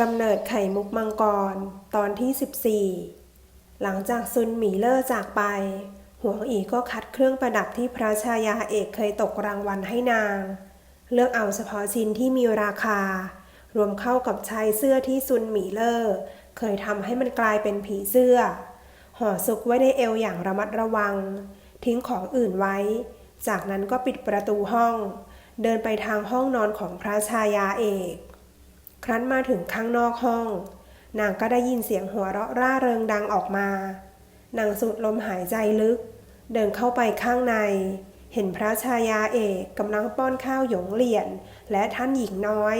กำเนิดไข่มุกมังกร ตอนที่ 14 หลังจากซุนหมีเลอร์จากไป หวงอีก็คัดเครื่องประดับที่พระชายาเอกเคยตกรางวัลให้นาง เลือกเอาเฉพาะชิ้นที่มีราคา รวมเข้ากับชายเสื้อที่ซุนหมีเลอร์ เคยทำให้มันกลายเป็นผีเสื้อ ห่อซุกไว้ในเอวอย่างระมัดระวัง ทิ้งของอื่นไว้ จากนั้นก็ปิดประตูห้อง เดินไปทางห้องนอนของพระชายาเอก ครั้นมาถึงข้างนอกห้อง นางก็ได้ยินเสียงหัวเราะร่าเริงดังออกมา นางสูดลมหายใจลึก เดินเข้าไปข้างใน เห็นพระชายาเอกกำลังป้อนข้าวหยงเหลียนและท่านหญิงน้อย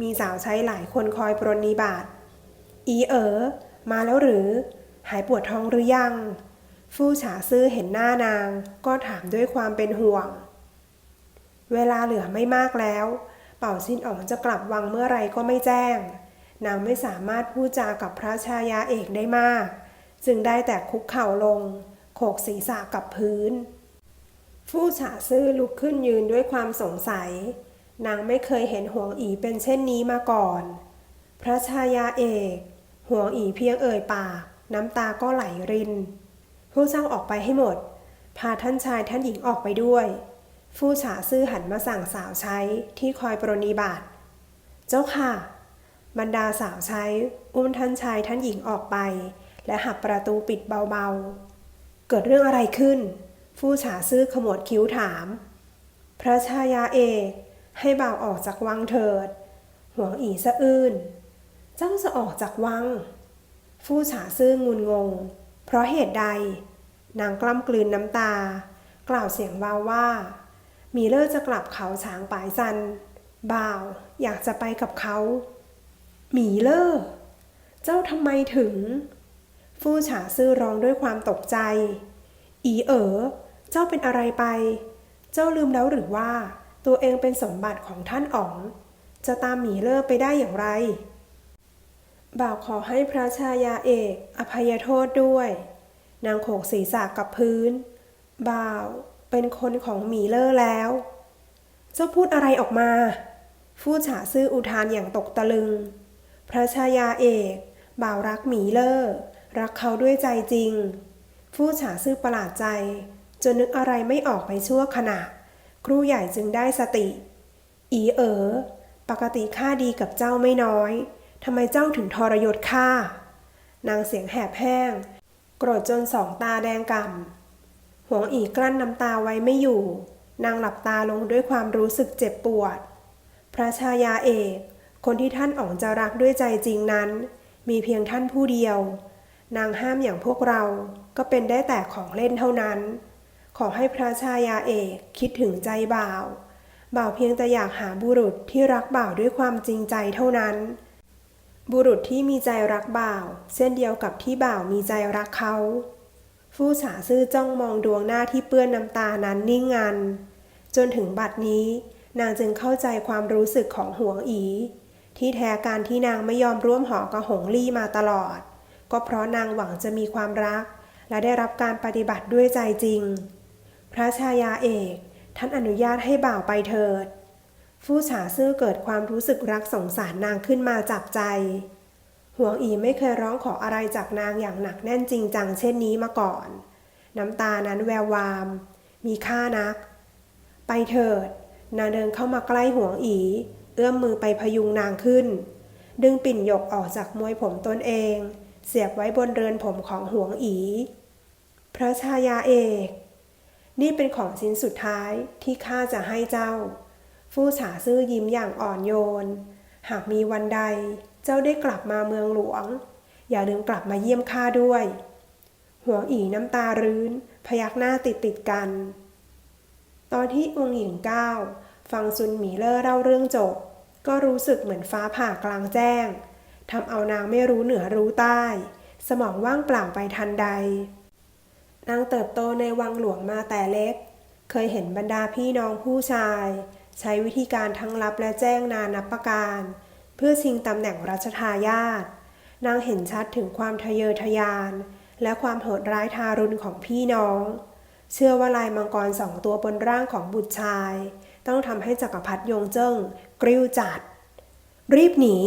มีสาวใช้หลายคนคอยปรนนิบัติอีเอ๋อมาแล้วหรือ หายปวดท้องหรือยัง ฟู่ฉาซื่อเห็นหน้านาง ก็ถามด้วยความเป็นห่วง เวลาเหลือไม่มากแล้ว เป่าชินอ๋องจะกลับวังเมื่อไรก็ไม่แจ้ง นางไม่สามารถพูดจากับพระชายาเอกได้มาก จึงได้แต่คุกเข่าลง โขกศีรษะกับพื้น ฟู่ฉาซื่อลุกขึ้นยืนด้วยความสงสัย นางไม่เคยเห็นห่วงอีเป็นเช่นนี้มาก่อน พระชายาเอกห่วงอีเพียงเอ่ยปาก น้ำตาก็ไหลริน ผู้เจ้าออกไปให้หมด พาท่านชายท่านหญิงออกไปด้วย ฟู่ฉาซื่อหันมาสั่งสาวใช้ที่คอยปรนิบัติเจ้าค่ะ บรรดาสาวใช้อุ้มท่านชายท่านหญิงออกไป และหักประตูปิดเบาๆ เกิดเรื่องอะไรขึ้นฟู่ฉาซื่อขมวดคิ้วถาม พระชายาเอกให้บ่าวออกจากวังเถิด ห่วงอีสะอื้นเจ้าจะออกจากวังฟู่ฉาซื่องุนงง เพราะเหตุใด นางกล้ำกลืนน้ำตา กล่าวเสียงวาวว่า มีเลอร์จะกลับเขาช้างปายซันบ่าว อยากจะไปกับเขาหมีเลอร์เจ้าทำไมถึง ฟู่ฉาซื่อร้องด้วยความตกใจ อีเอ๋อเจ้าเป็นอะไรไป เจ้าลืมแล้วหรือว่า ตัวเองเป็นสมบัติของท่านอ๋อง จะตามหมีเลอร์ไปได้อย่างไร บ่าวขอให้พระชายาเอกอภัยโทษด้วย นางโขกศีรษะกับพื้น บ่าว เป็นคนของหมีเลอร์แล้ว เจ้าพูดอะไรออกมา ฟู่ฉาซื่ออุทานอย่างตกตะลึง พระชายาเอก บ่าวรักหมีเลอร์ รักเขาด้วยใจจริง ฟู่ฉาซื่อประหลาดใจ จนนึกอะไรไม่ออกไปชั่วขณะ ครูใหญ่จึงได้สติ อีเอ๋อปกติข้าดีกับเจ้าไม่น้อยทำไมเจ้าถึงทรยศข้านางเสียงแหบแห้ง โกรธจนสองตาแดงก่ำ หวงอีกลั้นน้ำตาไว้ไม่อยู่ นางหลับตาลงด้วยความรู้สึกเจ็บปวด พระชายาเอก คนที่ท่านอ๋องจะรักด้วยใจจริงนั้น มีเพียงท่านผู้เดียว นางห้ามอย่างพวกเราก็เป็นได้แต่ของเล่นเท่านั้น ขอให้พระชายาเอกคิดถึงใจบ่าว บ่าวเพียงแต่อยากหาบุรุษที่รักบ่าวด้วยความจริงใจเท่านั้น บุรุษที่มีใจรักบ่าว เช่นเดียวกับที่บ่าวมีใจรักเขา ฟู่ฉาซื่อจ้องมองดวงหน้าที่เปื้อนน้ำตานั้นนิ่งงัน จนถึงบัดนี้ นางจึงเข้าใจความรู้สึกของหวงอี ที่แท้การที่นางไม่ยอมร่วมหอกับหงลี่มาตลอด ก็เพราะนางหวังจะมีความรัก และได้รับการปฏิบัติด้วยใจจริง พระชายาเอกท่านอนุญาตให้บ่าวไปเถิด ฟู่ฉาซื่อเกิดความรู้สึกรักสงสารนางขึ้นมาจับใจ หวงอีไม่เคยร้องขออะไรจากนางอย่างหนักแน่นจริงจังเช่นนี้มาก่อน น้ำตานั้นแวววาม มีค่านัก ไปเถิด นางเดินเข้ามาใกล้หวงอี เอื้อมมือไปพยุงนางขึ้น ดึงปิ่นหยกออกจากมวยผมตนเอง เสียบไว้บนเรือนผมของหวงอี พระชายาเอก นี่เป็นของชิ้นสุดท้ายที่ข้าจะให้เจ้า ฟู่ฉาซื่อยิ้มอย่างอ่อนโยน หากมีวันใด จ้าได้กลับมาเมืองหลวง อย่าลืมกลับมาเยี่ยมข้าด้วย หัวอีน้ำตารื้น พยักหน้าติดติดกัน ตอนที่องค์หญิงก้าวฟังซุนหมีเลอร์เล่าเรื่องจบ ก็รู้สึกเหมือนฟ้าผ่ากลางแจ้งทำเอานางไม่รู้เหนือรู้ใต้ สมองว่างเปล่าไปทันใด นางเติบโตในวังหลวงมาแต่เล็ก เคยเห็นบรรดาพี่น้องผู้ชาย ใช้วิธีการทั้งลับและแจ้งนานับประการ เพื่อชิงตำแหน่งรัชทายาทนางเห็นชัดถึงความทะเยอทะยาน และความโหดร้ายทารุณของพี่น้อง เชื่อว่าลายมังกรสองตัวบนร่างของบุตรชาย ต้องทำให้จักรพรรดิยงเจิ้งกริ้วจัด รีบหนี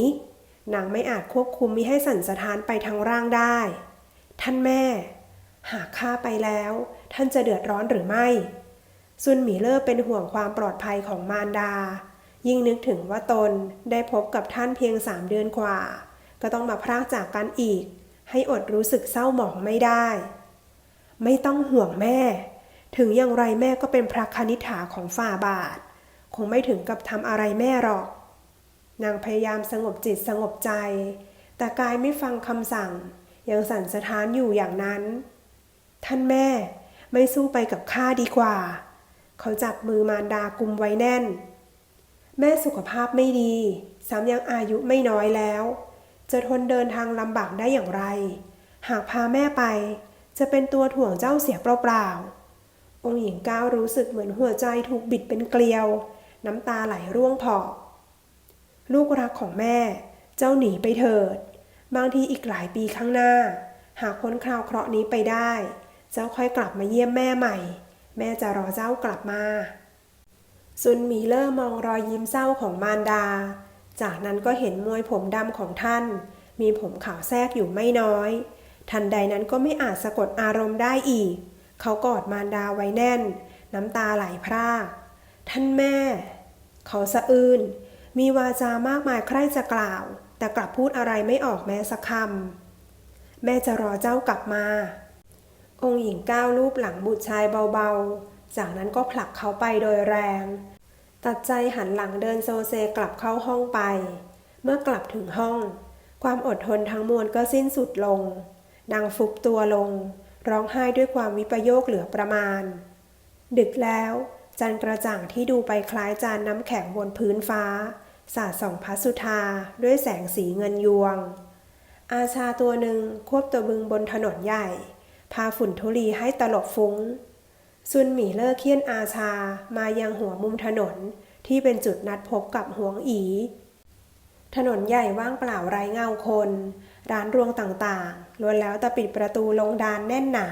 นางไม่อาจควบคุมมิให้สั่นสะท้านไปทางร่างได้ ท่านแม่ หากข้าไปแล้ว ท่านจะเดือดร้อนหรือไม่ซุนหมีเลอร์เป็นห่วงความปลอดภัยของมารดา ยิ่งนึกถึงว่าตนได้พบกับท่านเพียงสามเดือนกว่า ก็ต้องมาพรากจากกันอีก ให้อดรู้สึกเศร้าหมองไม่ได้ ไม่ต้องห่วงแม่ ถึงอย่างไรแม่ก็เป็นพระคณิฐาของฝ่าบาท คงไม่ถึงกับทำอะไรแม่หรอก นางพยายามสงบจิตสงบใจ แต่กายไม่ฟังคำสั่ง ยังสั่นสะท้านอยู่อย่างนั้น ท่านแม่ไม่สู้ไปกับข้าดีกว่า เขาจับมือมารดากุมไว้แน่น แม่สุขภาพไม่ดีซ้ำยังอายุไม่น้อยแล้ว จะทนเดินทางลำบากได้อย่างไร หากพาแม่ไป จะเป็นตัวถ่วงเจ้าเสียเปล่าๆองค์หญิงก้าวรู้สึกเหมือนหัวใจถูกบิดเป็นเกลียว น้ำตาไหลร่วงผอลูกรักของแม่ เจ้าหนีไปเถิด บางทีอีกหลายปีข้างหน้า หากพ้นคราวเคราะห์นี้ไปได้ เจ้าค่อยกลับมาเยี่ยมแม่ใหม่ แม่จะรอเจ้ากลับมา ซุนหมีเลอร์มองรอยยิ้มเศร้าของมารดา จากนั้นก็เห็นมวยผมดำของท่าน มีผมขาวแทรกอยู่ไม่น้อย ทันใดนั้นก็ไม่อาจสะกดอารมณ์ได้อีก เขากอดมารดาไว้แน่น น้ำตาไหลพราก ท่านแม่ เขาสะอื้น มีวาจามากมายใคร่จะกล่าว แต่กลับพูดอะไรไม่ออกแม้สักคำ แม่จะรอเจ้ากลับมา องค์หญิงก้าวรูปหลังบุตรชายเบาๆ จากนั้นก็ผลักเขาไปโดยแรง ตัดใจหันหลังเดินโซเซกลับเข้าห้องไป เมื่อกลับถึงห้อง ความอดทนทั้งมวลก็สิ้นสุดลง นางฟุบตัวลง ร้องไห้ด้วยความวิปโยคเหลือประมาณ ดึกแล้ว จันกระจ่างที่ดูไปคล้ายจานน้ำแข็งบนพื้นฟ้า สาดส่องพัสุธาด้วยแสงสีเงินยวง อาชาตัวหนึ่งควบตัวบึงบนถนนใหญ่ พาฝุ่นทุลีให้ตลบฟุ้ง ซุนหมีเลิกเคียนอาชามายังหัวมุมถนนที่เป็นจุดนัดพบกับหวงอี ถนนใหญ่ว่างเปล่าไร้เงาคน ร้านรวงต่างๆล้วนแล้วแต่ปิดประตูลงดานแน่นหนา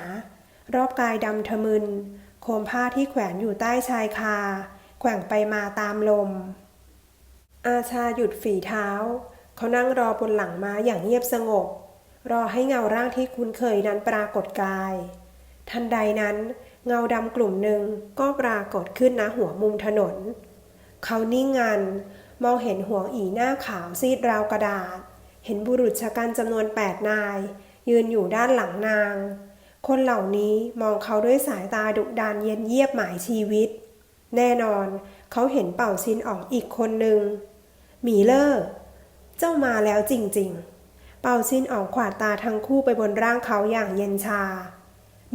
รอบกายดำทะมึน โคมผ้าที่แขวนอยู่ใต้ชายคา แกว่งไปมาตามลม อาชาหยุดฝีเท้า เขานั่งรอบนหลังม้าอย่างเงียบสงบ รอให้เงาร่างที่คุ้นเคยนั้นปรากฏกาย ทันใดนั้น เงาดำกลุ่มหนึ่งก็ปรากฏขึ้นณหัวมุมถนน เขานิ่งงัน มองเห็นหัวอีหน้าขาวซีดราวกระดาษ เห็นบุรุษชะกันจำนวนแปดนาย ยืนอยู่ด้านหลังนาง คนเหล่านี้มองเขาด้วยสายตาดุดันเย็นเยียบหมายชีวิต แน่นอน เขาเห็นเป่าชินออกอีกคนหนึ่งหมีเลอร์เจ้ามาแล้วจริงๆ เป่าชินออกขวาดตาทั้งคู่ไปบนร่างเขาอย่างเย็นชา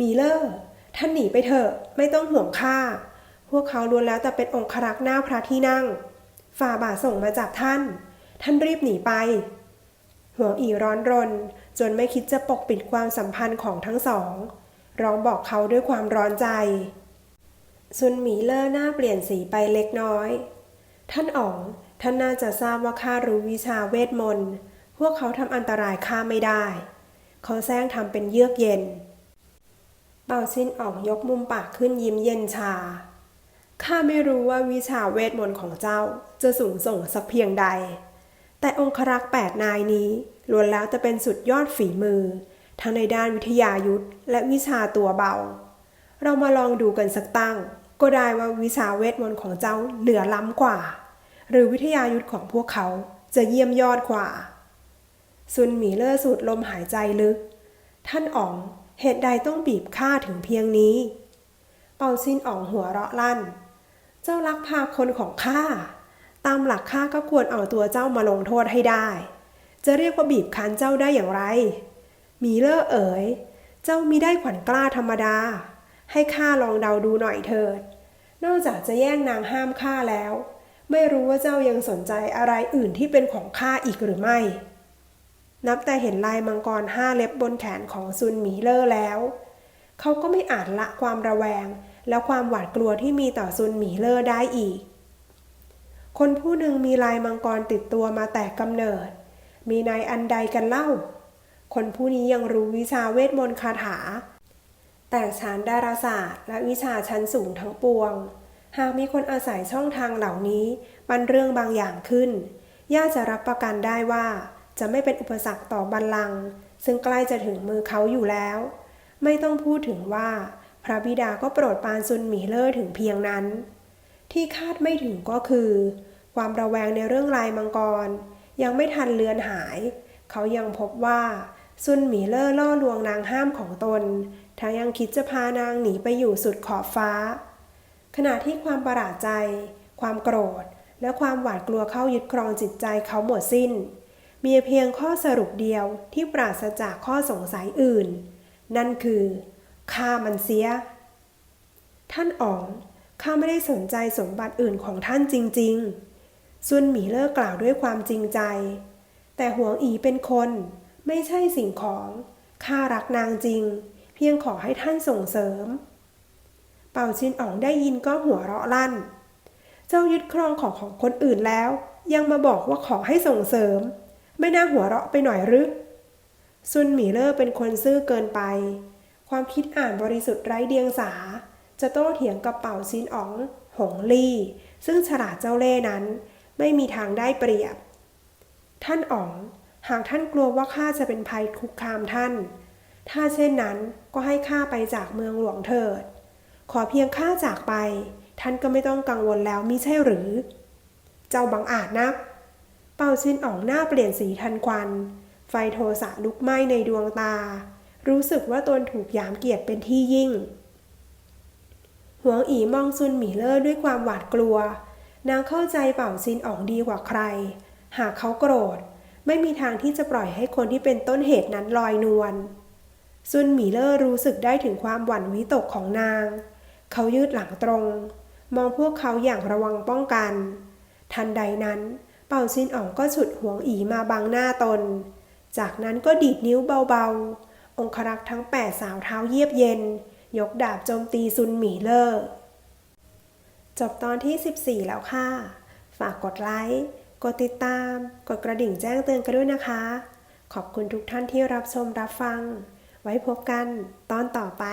มีเลอร์ ท่านหนีไปเถอะไม่ต้องห่วงข้าพวกเขาล้วนแล้วแต่เป็นองครักษ์หน้าพระที่นั่ง ฝ่าบาทส่งมาจากท่าน ท่านรีบหนีไป หัวอีร้อนรน จนไม่คิดจะปกปิดความสัมพันธ์ของทั้งสอง ร้องบอกเขาด้วยความร้อนใจ ซุนหมีเลอร์หน้าเปลี่ยนสีไปเล็กน้อย ท่านอ๋อง ท่านน่าจะทราบว่าข้ารู้วิชาเวทมนต์ พวกเขาทำอันตรายข้าไม่ได้ เขาแซงทำเป็นเยือกเย็น เปาชินออกยกมุมปากขึ้นยิ้มเย็นชา ข้าไม่รู้ว่าวิชาเวทมนต์ของเจ้าจะสูงส่งสักเพียงใด แต่องครักษ์แปดนายนี้ล้วนแล้วจะเป็นสุดยอดฝีมือ ทั้งในด้านวิทยายุทธและวิชาตัวเบา เรามาลองดูกันสักตั้ง ก็ได้ว่าวิชาเวทมนต์ของเจ้าเหนือล้ำกว่า หรือวิทยายุทธของพวกเขาจะเยี่ยมยอดกว่า ซุนหมีเลอร์สูดลมหายใจลึก ท่านอ๋อง เหตุใดต้องบีบข้าถึงเพียงนี้ เปาซินอ๋องหัวเราะลั่น เจ้าลักพาคนของข้า ตามหลักข้าก็ควรเอาตัวเจ้ามาลงโทษให้ได้ จะเรียกว่าบีบคั้นเจ้าได้อย่างไร มีเลอเอ๋ย เจ้ามีได้ขวัญกล้าธรรมดา ให้ข้าลองเดาดูหน่อยเถิด นอกจากจะแย่งนางห้ามข้าแล้ว ไม่รู้ว่าเจ้ายังสนใจอะไรอื่นที่เป็นของข้าอีกหรือไม่ นับแต่เห็นลายมังกรห้าเล็บบนแขนของซุนหมีเลอร์แล้ว เขาก็ไม่อาจละความระแวง และความหวาดกลัวที่มีต่อซุนหมีเลอร์ได้อีก คนผู้หนึ่งมีลายมังกรติดตัวมาแต่กำเนิด มีนายอันใดกันเล่า คนผู้นี้ยังรู้วิชาเวทมนต์คาถา แต่ชั้นดาราศาสตร์ และวิชาชั้นสูงทั้งปวง หากมีคนอาศัยช่องทางเหล่านี้บันเรื่องบางอย่างขึ้น ย่าจะรับประกันได้ว่า จะไม่เป็นอุปสรรคต่อบัลลังก์ซึ่งใกล้จะถึงมือเขาอยู่แล้ว ไม่ต้องพูดถึงว่า พระบิดาก็โปรดปานซุนหมีเลอร์ถึงเพียงนั้น ที่คาดไม่ถึงก็คือ ความระแวงในเรื่องลายมังกร ยังไม่ทันเลือนหาย เขายังพบว่าซุนหมีเลอร์ล่อลวงนางห้ามของตนทั้งยังคิดจะพานางหนีไปอยู่สุดขอบฟ้า ขณะที่ความประหลาดใจ ความโกรธ และความหวาดกลัวเข้ายึดครองจิตใจเขาหมดสิ้น มีเพียงข้อสรุปเดียวที่ปราศจากข้อสงสัยอื่น นั่นคือฆ่ามันเสีย ท่านอ๋องข้าไม่ได้สนใจสมบัติอื่นของท่านจริง ๆ ซุนหมีเลิกกล่าวด้วยความจริงใจ แต่หวงอีเป็นคน ไม่ใช่สิ่งของข้ารักนางจริง เพียงขอให้ท่านส่งเสริม เป่าชินอ๋องได้ยินก็หัวเราะลั่น เจ้ายึดครองของของคนอื่นแล้ว ยังมาบอกว่าขอให้ส่งเสริม ไม่น่าหัวเราะไปหน่อยหรือซุนหมีเลอร์เป็นคนซื่อเกินไป ความคิดอ่านบริสุทธิ์ไร้เดียงสา จะโต้เถียงกับเป่าซินอ๋อง หงลี่ ซึ่งฉลาดเจ้าเล่ห์นั้น ไม่มีทางได้เปรียบ ท่านอ๋อง หากท่านกลัวว่าข้าจะเป็นภัยคุกคามท่าน ถ้าเช่นนั้นก็ให้ข้าไปจากเมืองหลวงเถิด ขอเพียงข้าจากไป ท่านก็ไม่ต้องกังวลแล้วมิใช่หรือ เจ้าบังอาจนัก เป่าชินอองหน้าเปลี่ยนสีทันควัน ไฟโทสะลุกไหม้ในดวงตา รู้สึกว่าตนถูกยามเกียรติเป็นที่ยิ่ง หวงอีมองซุนหมีเลอร์ด้วยความหวาดกลัว นางเข้าใจเป่าซินอองดีกว่าใคร หากเขาโกรธ ไม่มีทางที่จะปล่อยให้คนที่เป็นต้นเหตุนั้นลอยนวลซุนหมีเลอร์รู้สึกได้ถึงความหวั่นวิตกของนาง เขายืดหลังตรง มองพวกเขาอย่างระวังป้องกัน ทันใดนั้น ป่าซินอ๋องก็ฉุดหวงอีมาบังหน้าตน จากนั้นก็ดีดนิ้วเบาๆ องครักษ์ทั้งแปดสาวเท้าเยียบเย็น ยกดาบโจมตีซุนหมีเลอร์จบตอนที่ 14 แล้วค่ะ ฝากกดไลค์ กดติดตาม กดกระดิ่งแจ้งเตือนกันด้วยนะคะ ขอบคุณทุกท่านที่รับชมรับฟัง ไว้พบกันตอนต่อไป